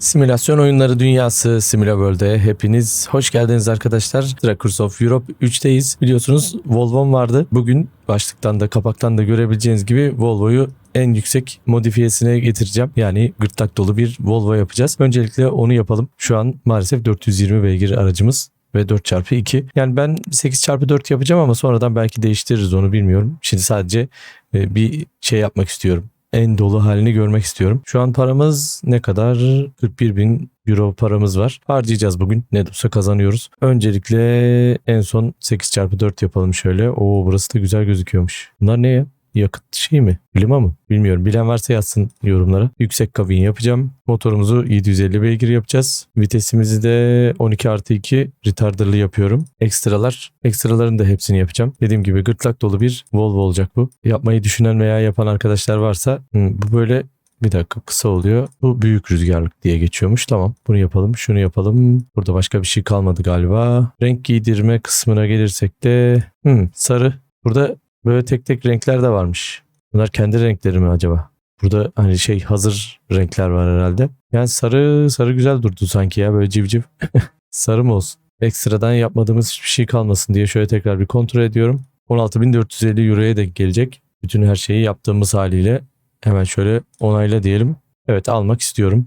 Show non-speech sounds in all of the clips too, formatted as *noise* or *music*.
Simülasyon oyunları dünyası SimulaWorld'e hepiniz hoş geldiniz arkadaşlar. Dracurs of Europe 3'teyiz. Biliyorsunuz Volvo'm vardı. Bugün başlıktan da kapaktan da görebileceğiniz gibi Volvo'yu en yüksek modifiyesine getireceğim. Yani gırtlak dolu bir Volvo yapacağız. Öncelikle onu yapalım. Şu an maalesef 420 beygir aracımız ve 4x2. Yani ben 8x4 yapacağım ama sonradan belki değiştiririz onu bilmiyorum. Şimdi sadece e, bir şey yapmak istiyorum en dolu halini görmek istiyorum. Şu an paramız ne kadar? 41 bin euro paramız var. Harcayacağız bugün. Ne de kazanıyoruz. Öncelikle en son 8x4 yapalım şöyle. Oo burası da güzel gözüküyormuş. Bunlar ne ya? Yakıt şey mi? Klima mı? Bilmiyorum. Bilen varsa yazsın yorumlara. Yüksek kabin yapacağım. Motorumuzu 750 beygir yapacağız. Vitesimizi de 12 artı 2 retarderlı yapıyorum. Ekstralar. Ekstraların da hepsini yapacağım. Dediğim gibi gırtlak dolu bir Volvo olacak bu. Yapmayı düşünen veya yapan arkadaşlar varsa bu böyle bir dakika kısa oluyor. Bu büyük rüzgarlık diye geçiyormuş. Tamam bunu yapalım şunu yapalım. Burada başka bir şey kalmadı galiba. Renk giydirme kısmına gelirsek de hmm, sarı. Burada böyle tek tek renkler de varmış. Bunlar kendi renkleri mi acaba? Burada hani şey hazır renkler var herhalde. Yani sarı sarı güzel durdu sanki ya böyle civciv. *laughs* sarı mı olsun? Ekstradan yapmadığımız hiçbir şey kalmasın diye şöyle tekrar bir kontrol ediyorum. 16.450 euroya denk gelecek. Bütün her şeyi yaptığımız haliyle hemen şöyle onayla diyelim. Evet almak istiyorum.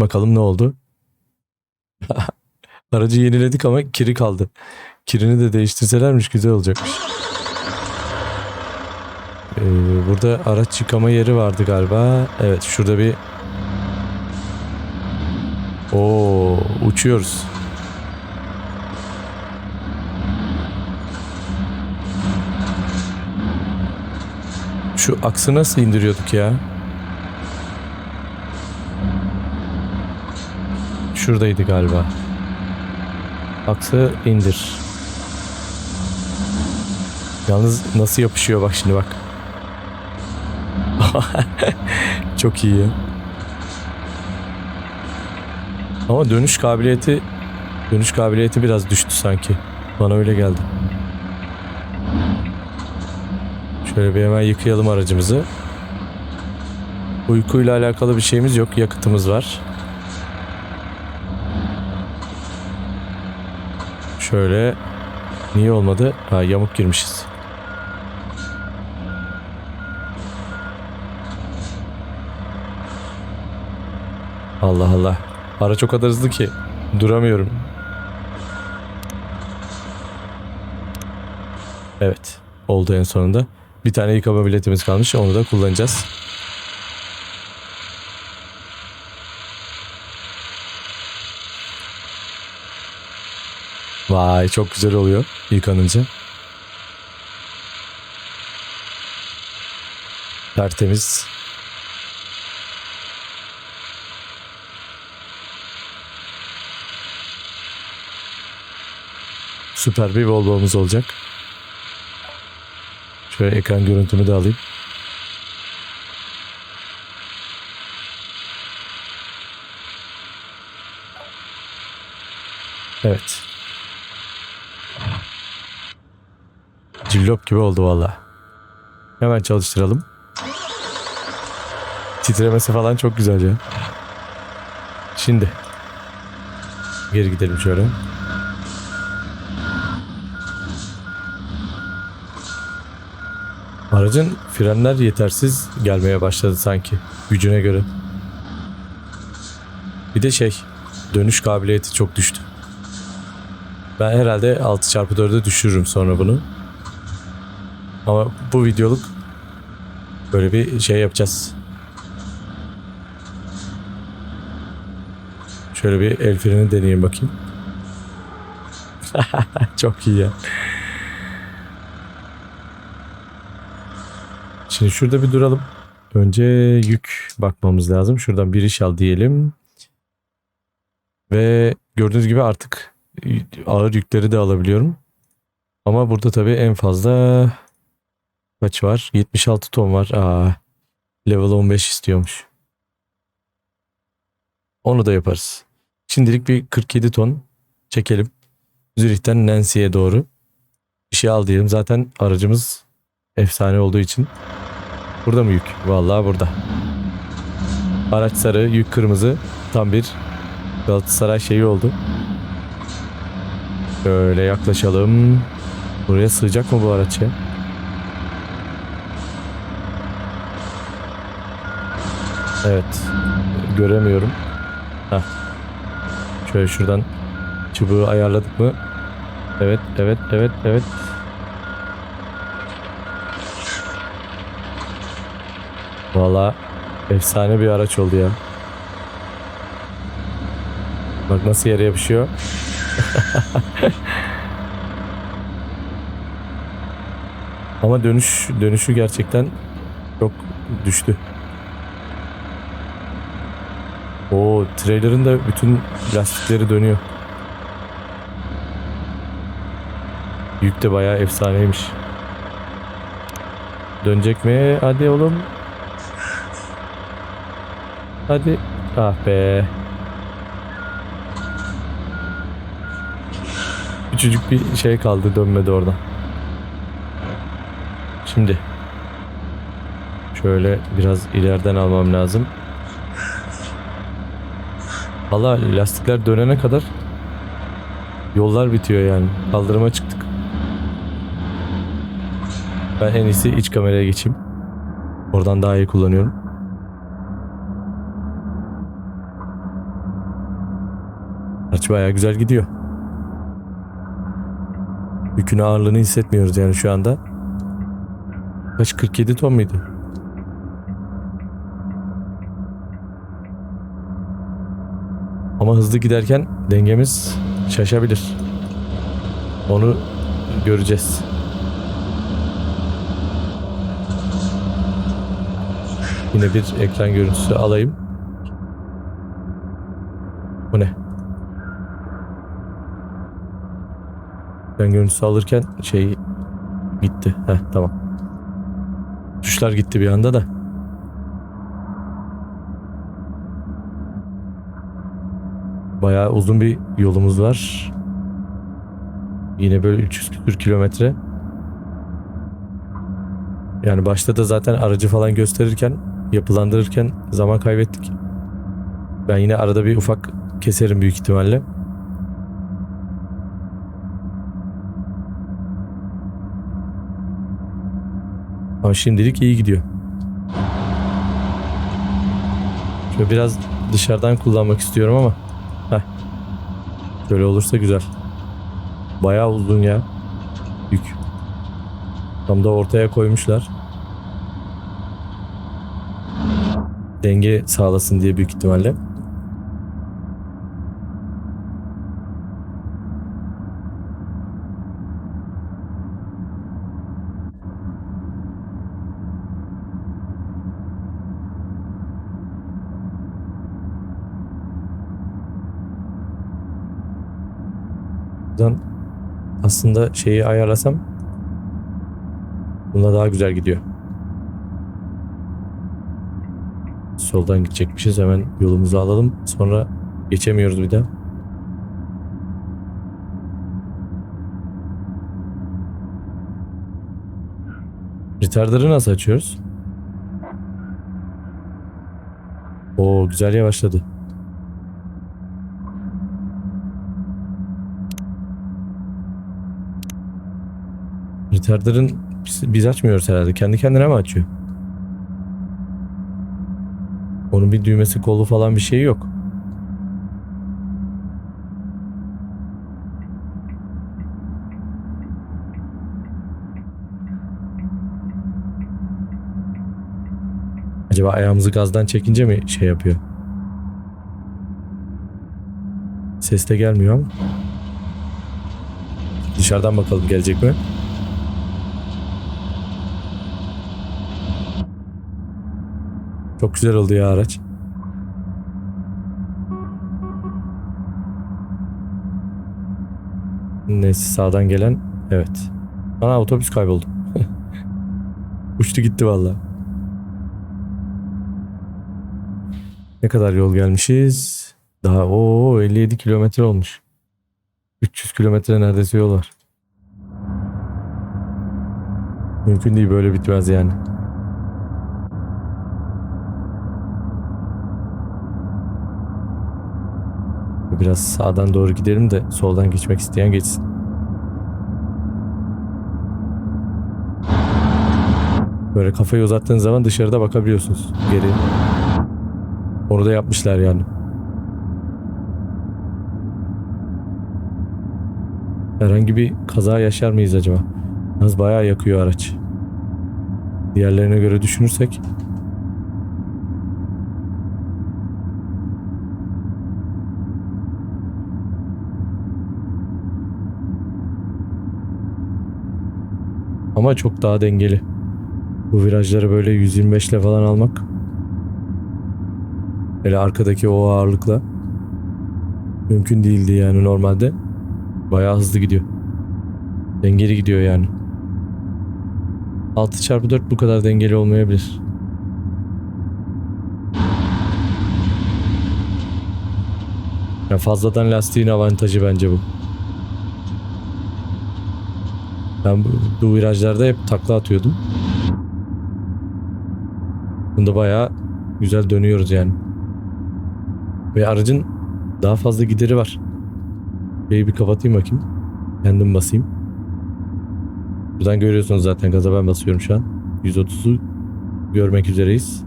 Bakalım ne oldu. *laughs* Aracı yeniledik ama kiri kaldı. Kirini de değiştirselermiş güzel olacakmış. Ee, burada araç yıkama yeri vardı galiba. Evet şurada bir Oo uçuyoruz. Şu aksı nasıl indiriyorduk ya? Şuradaydı galiba. Aksı indir. Yalnız nasıl yapışıyor bak şimdi bak. *laughs* Çok iyi. Ama dönüş kabiliyeti dönüş kabiliyeti biraz düştü sanki. Bana öyle geldi. Şöyle bir hemen yıkayalım aracımızı. Uykuyla alakalı bir şeyimiz yok. Yakıtımız var. Şöyle niye olmadı? Ha yamuk girmişiz. Allah Allah. Araç o kadar hızlı ki duramıyorum. Evet. Oldu en sonunda. Bir tane yıkama biletimiz kalmış. Onu da kullanacağız. Vay çok güzel oluyor yıkanınca. Tertemiz. Süper bir Volvo'muz olacak. Şöyle ekran görüntümü de alayım. Evet. Cillop gibi oldu valla. Hemen çalıştıralım. Titremesi falan çok güzel ya. Şimdi. Geri gidelim şöyle. Aracın frenler yetersiz gelmeye başladı sanki gücüne göre. Bir de şey dönüş kabiliyeti çok düştü. Ben herhalde 6x4'e düşürürüm sonra bunu. Ama bu videoluk böyle bir şey yapacağız. Şöyle bir el freni deneyeyim bakayım. *laughs* çok iyi ya. Şimdi şurada bir duralım. Önce yük bakmamız lazım. Şuradan bir iş al diyelim. Ve gördüğünüz gibi artık ağır yükleri de alabiliyorum. Ama burada tabii en fazla kaç var? 76 ton var. Aa, level 15 istiyormuş. Onu da yaparız. Şimdilik bir 47 ton çekelim. Zürih'ten Nancy'ye doğru. Bir şey al diyelim. Zaten aracımız efsane olduğu için. Burada mı yük? Vallahi burada. Araç sarı, yük kırmızı. Tam bir Galatasaray şeyi oldu. Şöyle yaklaşalım. Buraya sığacak mı bu araç ya? Evet. Göremiyorum. Heh. Şöyle şuradan çubuğu ayarladık mı? Evet, evet, evet, evet. Valla efsane bir araç oldu ya. Bak nasıl yere yapışıyor. *laughs* Ama dönüş dönüşü gerçekten çok düştü. O trailer'ın da bütün lastikleri dönüyor. Yük de bayağı efsaneymiş. Dönecek mi? Hadi oğlum. Hadi. Ah be. Küçücük bir şey kaldı dönmedi oradan. Şimdi. Şöyle biraz ileriden almam lazım. Valla lastikler dönene kadar yollar bitiyor yani. Kaldırıma çıktık. Ben en iyisi iç kameraya geçeyim. Oradan daha iyi kullanıyorum. Araç güzel gidiyor. Yükün ağırlığını hissetmiyoruz yani şu anda. Kaç 47 ton muydu? Ama hızlı giderken dengemiz şaşabilir. Onu göreceğiz. Yine bir ekran görüntüsü alayım. Bu ne? Ekran görüntüsü alırken şey gitti. Heh tamam. Tuşlar gitti bir anda da. Bayağı uzun bir yolumuz var. Yine böyle 300 küsür kilometre. Yani başta da zaten aracı falan gösterirken, yapılandırırken zaman kaybettik. Ben yine arada bir ufak keserim büyük ihtimalle. Ama şimdilik iyi gidiyor. Şöyle biraz dışarıdan kullanmak istiyorum ama. Heh. Böyle olursa güzel. Bayağı uzun ya. Yük. Tam da ortaya koymuşlar. Denge sağlasın diye büyük ihtimalle. Buradan aslında şeyi ayarlasam buna daha güzel gidiyor. Soldan gidecekmişiz. Hemen yolumuzu alalım. Sonra geçemiyoruz bir daha. Retarder'ı nasıl açıyoruz? Oo güzel yavaşladı. Retarder'ın biz, biz açmıyoruz herhalde. Kendi kendine mi açıyor? Onun bir düğmesi kolu falan bir şey yok. Acaba ayağımızı gazdan çekince mi şey yapıyor? Ses de gelmiyor ama. Dışarıdan bakalım gelecek mi? Çok güzel oldu ya araç. Neyse sağdan gelen evet. Ana otobüs kayboldu. *laughs* Uçtu gitti valla. Ne kadar yol gelmişiz? Daha o 57 kilometre olmuş. 300 kilometre neredeyse yol var. Mümkün değil böyle bitmez yani. Biraz sağdan doğru gidelim de soldan geçmek isteyen geçsin. Böyle kafayı uzattığın zaman dışarıda bakabiliyorsunuz geri. Onu da yapmışlar yani. Herhangi bir kaza yaşar mıyız acaba? Yalnız bayağı yakıyor araç. Diğerlerine göre düşünürsek Ama çok daha dengeli. Bu virajları böyle 125 ile falan almak. Hele arkadaki o ağırlıkla mümkün değildi yani normalde. Bayağı hızlı gidiyor. Dengeli gidiyor yani. 6x4 bu kadar dengeli olmayabilir. Ya fazladan lastiğin avantajı bence bu. Ben bu, bu virajlarda hep takla atıyordum. Bunda bayağı güzel dönüyoruz yani. Ve aracın daha fazla gideri var. Şeyi bir kapatayım bakayım. Kendim basayım. Buradan görüyorsunuz zaten gaza ben basıyorum şu an. 130'u görmek üzereyiz.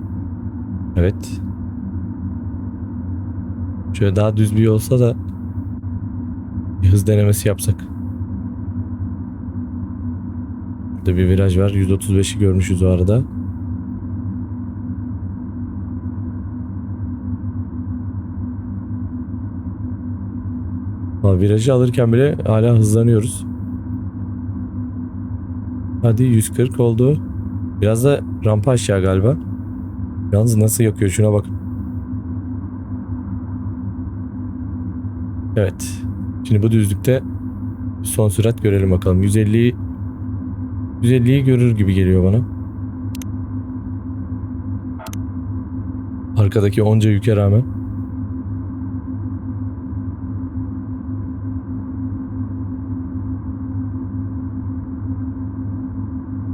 Evet. Şöyle daha düz bir olsa da bir hız denemesi yapsak. Burada bir viraj var. 135'i görmüşüz o arada. Ha, virajı alırken bile hala hızlanıyoruz. Hadi 140 oldu. Biraz da rampa aşağı galiba. Yalnız nasıl yakıyor şuna bakın. Evet. Şimdi bu düzlükte son sürat görelim bakalım. 150'yi 150'yi görür gibi geliyor bana. Arkadaki onca yüke rağmen.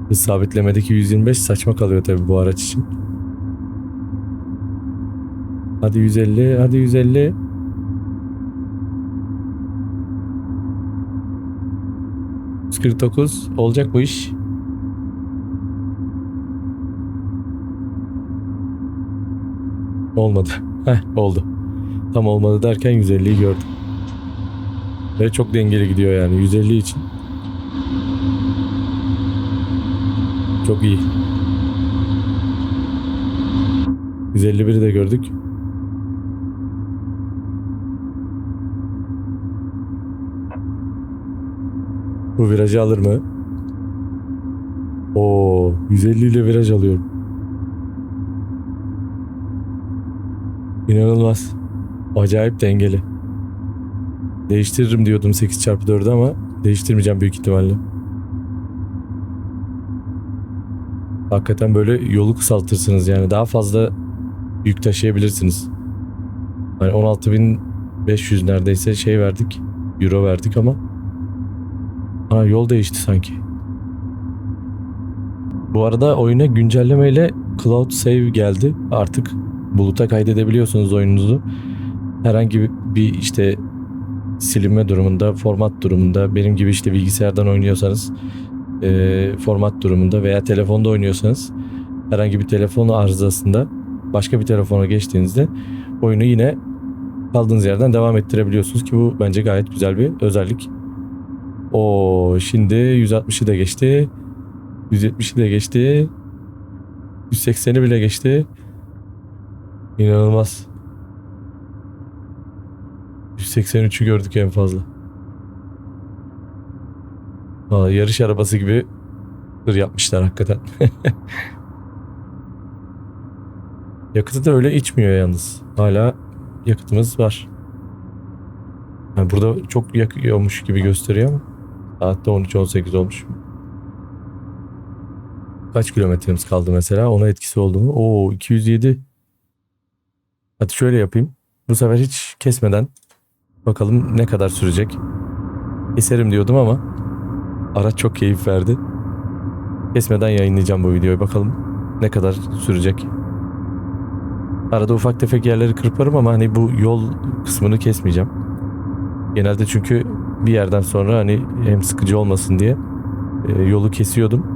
Hız sabitlemedeki 125 saçma kalıyor tabi bu araç için. Hadi 150, hadi 150. ...149 olacak bu iş. Olmadı. *laughs* Heh oldu. Tam olmadı derken 150'yi gördüm. Ve çok dengeli gidiyor yani 150 için. Çok iyi. 151'i de gördük. Bu virajı alır mı? Oo, 150 ile viraj alıyorum. İnanılmaz. Acayip dengeli. Değiştiririm diyordum 8x4'ü ama değiştirmeyeceğim büyük ihtimalle. Hakikaten böyle yolu kısaltırsınız yani daha fazla yük taşıyabilirsiniz. Hani 16.500 neredeyse şey verdik. Euro verdik ama Aa, yol değişti sanki. Bu arada oyuna güncellemeyle Cloud Save geldi. Artık buluta kaydedebiliyorsunuz oyununuzu. Herhangi bir işte silinme durumunda, format durumunda, benim gibi işte bilgisayardan oynuyorsanız e, format durumunda veya telefonda oynuyorsanız herhangi bir telefon arızasında başka bir telefona geçtiğinizde oyunu yine kaldığınız yerden devam ettirebiliyorsunuz ki bu bence gayet güzel bir özellik. O şimdi 160'ı da geçti. 170'i de geçti. 180'i bile geçti. İnanılmaz. 183'ü gördük en fazla. Aa, yarış arabası gibi hır yapmışlar hakikaten. *laughs* Yakıtı da öyle içmiyor yalnız. Hala yakıtımız var. Yani burada çok yakıyormuş gibi gösteriyor ama saatte 13-18 olmuş. Kaç kilometremiz kaldı mesela? Ona etkisi oldu mu? Oo 207. Hadi şöyle yapayım. Bu sefer hiç kesmeden bakalım ne kadar sürecek. Keserim diyordum ama araç çok keyif verdi. Kesmeden yayınlayacağım bu videoyu. Bakalım ne kadar sürecek. Arada ufak tefek yerleri kırparım ama hani bu yol kısmını kesmeyeceğim. Genelde çünkü bir yerden sonra hani hem sıkıcı olmasın diye e, yolu kesiyordum.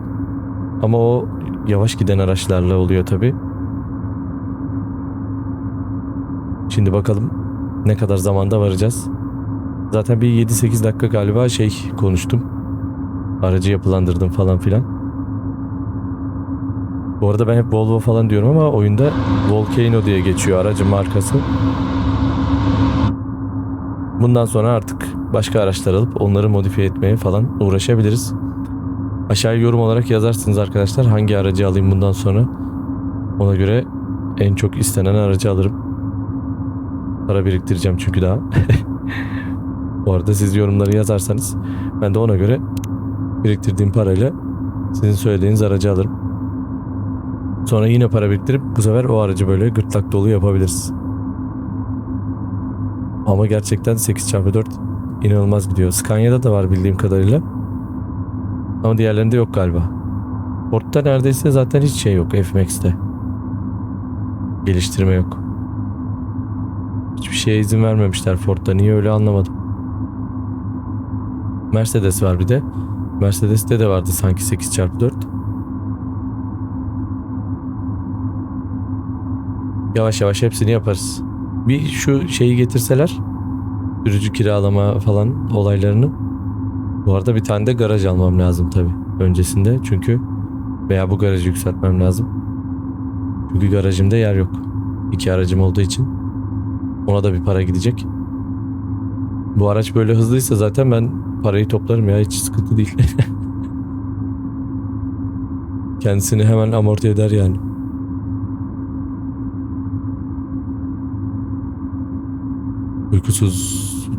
Ama o yavaş giden araçlarla oluyor tabi. Şimdi bakalım ne kadar zamanda varacağız. Zaten bir 7-8 dakika galiba şey konuştum. Aracı yapılandırdım falan filan. Bu arada ben hep Volvo falan diyorum ama oyunda Volcano diye geçiyor aracın markası. Bundan sonra artık başka araçlar alıp onları modifiye etmeye falan uğraşabiliriz. Aşağıya yorum olarak yazarsınız arkadaşlar hangi aracı alayım bundan sonra. Ona göre en çok istenen aracı alırım. Para biriktireceğim çünkü daha. *laughs* Bu arada siz yorumları yazarsanız ben de ona göre biriktirdiğim parayla sizin söylediğiniz aracı alırım. Sonra yine para biriktirip bu sefer o aracı böyle gırtlak dolu yapabiliriz. Ama gerçekten 8x4 inanılmaz gidiyor. Scania'da da var bildiğim kadarıyla. Ama diğerlerinde yok galiba. Ford'da neredeyse zaten hiç şey yok F-Max'te. Geliştirme yok. Hiçbir şeye izin vermemişler Ford'da. Niye öyle anlamadım. Mercedes var bir de. Mercedes'te de vardı sanki 8x4. Yavaş yavaş hepsini yaparız. Bir şu şeyi getirseler. Sürücü kiralama falan olaylarını. Bu arada bir tane de garaj almam lazım tabi öncesinde. Çünkü veya bu garajı yükseltmem lazım. Çünkü garajımda yer yok. İki aracım olduğu için. Ona da bir para gidecek. Bu araç böyle hızlıysa zaten ben parayı toplarım ya hiç sıkıntı değil. *laughs* Kendisini hemen amorti eder yani.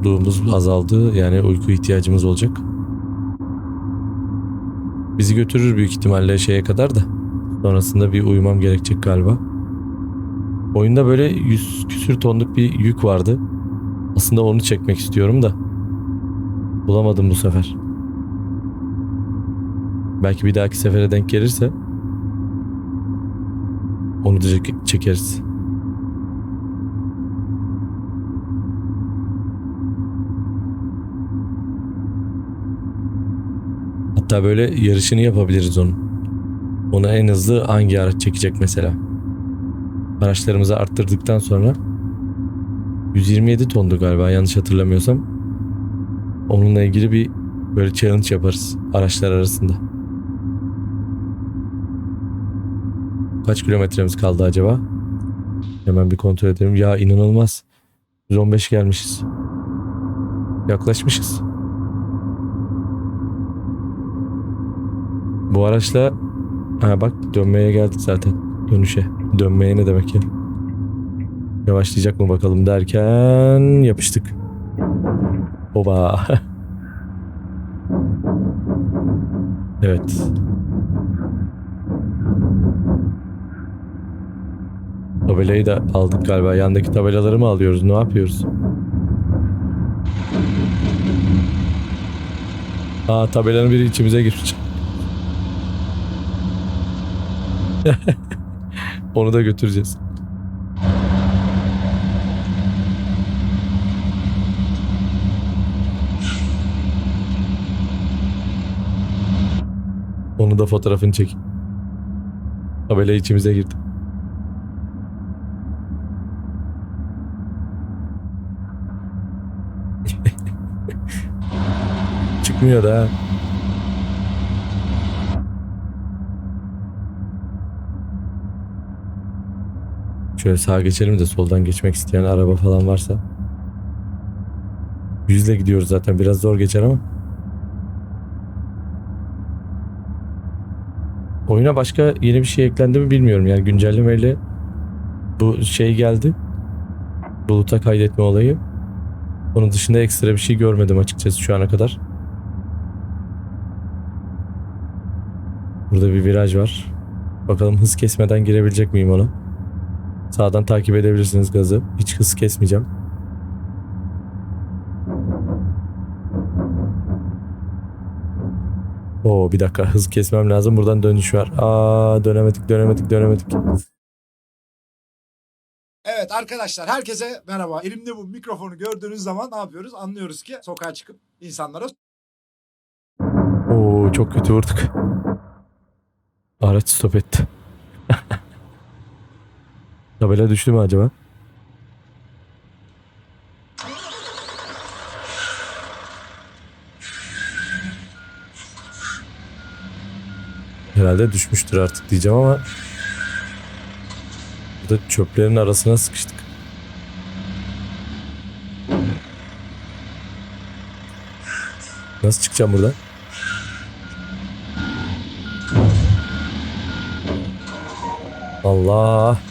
Uykusuzluğumuz azaldı. Yani uyku ihtiyacımız olacak. Bizi götürür büyük ihtimalle şeye kadar da. Sonrasında bir uyumam gerekecek galiba. Oyunda böyle 100 küsür tonluk bir yük vardı. Aslında onu çekmek istiyorum da. Bulamadım bu sefer. Belki bir dahaki sefere denk gelirse onu da çek- çekeriz. Hatta böyle yarışını yapabiliriz onun. Ona en hızlı hangi araç çekecek mesela. Araçlarımızı arttırdıktan sonra 127 tondu galiba yanlış hatırlamıyorsam. Onunla ilgili bir böyle challenge yaparız araçlar arasında. Kaç kilometremiz kaldı acaba? Hemen bir kontrol edelim. Ya inanılmaz. 115 gelmişiz. Yaklaşmışız. Bu araçla ha bak dönmeye geldik zaten dönüşe. Dönmeye ne demek ya? Yavaşlayacak mı bakalım derken yapıştık. Oba. *laughs* evet. Tabelayı da aldık galiba. Yandaki tabelaları mı alıyoruz? Ne yapıyoruz? Aa tabelanın biri içimize girmiş. *laughs* Onu da götüreceğiz. Onu da fotoğrafını çek. Tabela içimize girdi. *laughs* Çıkmıyor da. ha. Şöyle sağa geçelim de soldan geçmek isteyen araba falan varsa. Yüzle gidiyoruz zaten biraz zor geçer ama. Oyuna başka yeni bir şey eklendi mi bilmiyorum. Yani güncellemeyle bu şey geldi. Buluta kaydetme olayı. Onun dışında ekstra bir şey görmedim açıkçası şu ana kadar. Burada bir viraj var. Bakalım hız kesmeden girebilecek miyim ona? Sağdan takip edebilirsiniz gazı. Hiç hız kesmeyeceğim. Oo bir dakika hız kesmem lazım. Buradan dönüş var. Aa dönemedik dönemedik dönemedik. Evet arkadaşlar herkese merhaba. Elimde bu mikrofonu gördüğünüz zaman ne yapıyoruz? Anlıyoruz ki sokağa çıkıp insanlara Oo çok kötü vurduk. Araç stop etti. *laughs* Tabela düştü mü acaba? Herhalde düşmüştür artık diyeceğim ama burada çöplerin arasına sıkıştık. Nasıl çıkacağım buradan? Allah.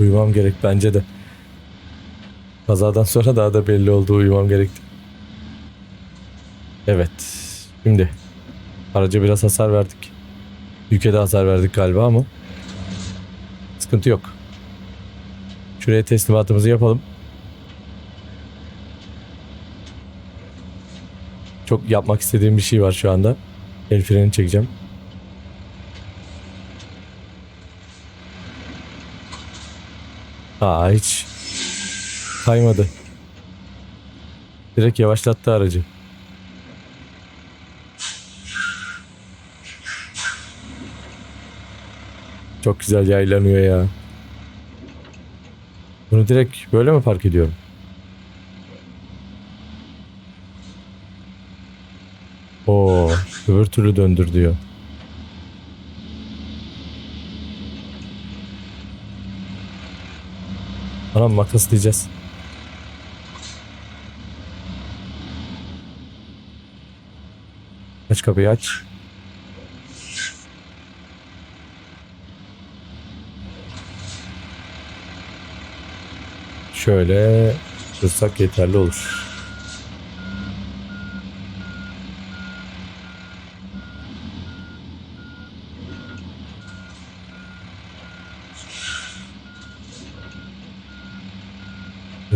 Uyumam gerek bence de. Kazadan sonra daha da belli oldu uyumam gerekti. Evet. Şimdi araca biraz hasar verdik. Yüke de hasar verdik galiba ama sıkıntı yok. Şuraya teslimatımızı yapalım. Çok yapmak istediğim bir şey var şu anda. El freni çekeceğim. Aa hiç kaymadı. Direkt yavaşlattı aracı. Çok güzel yaylanıyor ya. Bunu direkt böyle mi park ediyorum? Oo, öbür türlü döndür diyor. Anam makas diyeceğiz. Aç kapıyı aç. Şöyle kırsak yeterli olur.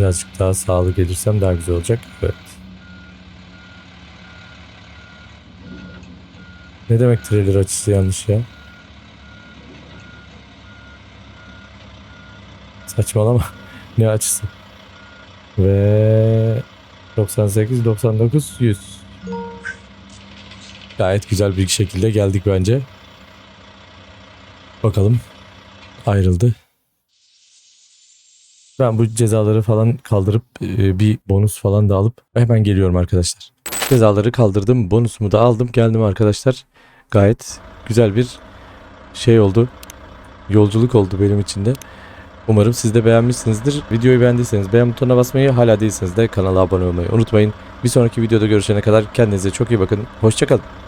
Birazcık daha sağlı gelirsem daha güzel olacak. Evet. Ne demek trailer açısı yanlış ya? Saçmalama. *laughs* ne açısı? Ve 98, 99, 100. Gayet güzel bir şekilde geldik bence. Bakalım. Ayrıldı. Ben bu cezaları falan kaldırıp e, bir bonus falan da alıp hemen geliyorum arkadaşlar. Cezaları kaldırdım. Bonusumu da aldım. Geldim arkadaşlar. Gayet güzel bir şey oldu. Yolculuk oldu benim için de. Umarım siz de beğenmişsinizdir. Videoyu beğendiyseniz beğen butonuna basmayı, hala değilseniz de kanala abone olmayı unutmayın. Bir sonraki videoda görüşene kadar kendinize çok iyi bakın. Hoşçakalın.